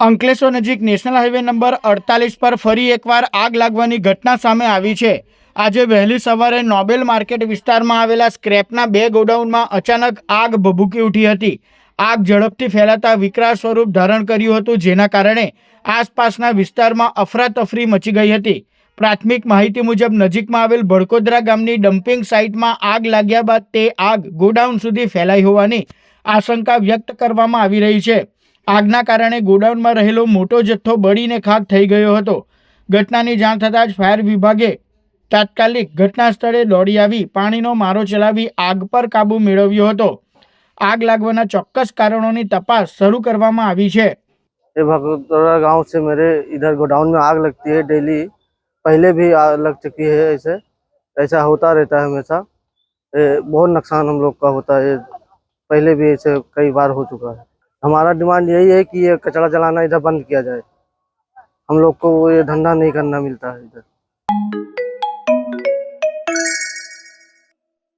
અંકલેશ્વર નજીક national highway number અડતાલીસ પર ફરી એકવાર આગ લાગવાની ઘટના સામે આવી છે. આજે વહેલી સવારે નોબેલ માર્કેટ વિસ્તારમાં આવેલા સ્ક્રેપના બે ગોડાઉનમાં અચાનક આગ ભભૂકી ઉઠી હતી. આગ ઝડપથી ફેલાતા વિકરાળ સ્વરૂપ ધારણ કર્યું હતું, જેના કારણે આસપાસના વિસ્તારમાં અફરાતફરી મચી ગઈ હતી. પ્રાથમિક માહિતી મુજબ, નજીકમાં આવેલ ભડકોદરા ગામની ડમ્પિંગ સાઇટમાં આગ લાગ્યા બાદ તે આગ ગોડાઉન સુધી ફેલાઈ હોવાની આશંકા વ્યક્ત કરવામાં આવી રહી છે. આગના કારણે ગોડાઉનમાં રહેલો મોટો જથ્થો બળીને ખાક થઈ ગયો હતો ઘટનાની જાણ થતાં જ ફાયર વિભાગે તાત્કાલિક ઘટના સ્થળે દોડી આવી પાણીનો મારો ચલાવી આગ પર કાબૂ મેળવ્યો હતો આગ લાગવાના ચોક્કસ કારણોની તપાસ શરૂ કરવામાં આવી છે ये भगोदरा गांव से मेरे इधर गोडाउन में आग लगती है डेली पहले भी आग लग चुकी है ऐसे ऐसा होता रहता है हमेशा ये बहुत नुकसान हम लोग का होता है पहले भी ऐसे कई बार हो चुका है हमारा डिमांड यही है कि ये कचरा जलाना इधर बंद किया जाए हम लोग को ये धंधा नहीं करना मिलता है इधर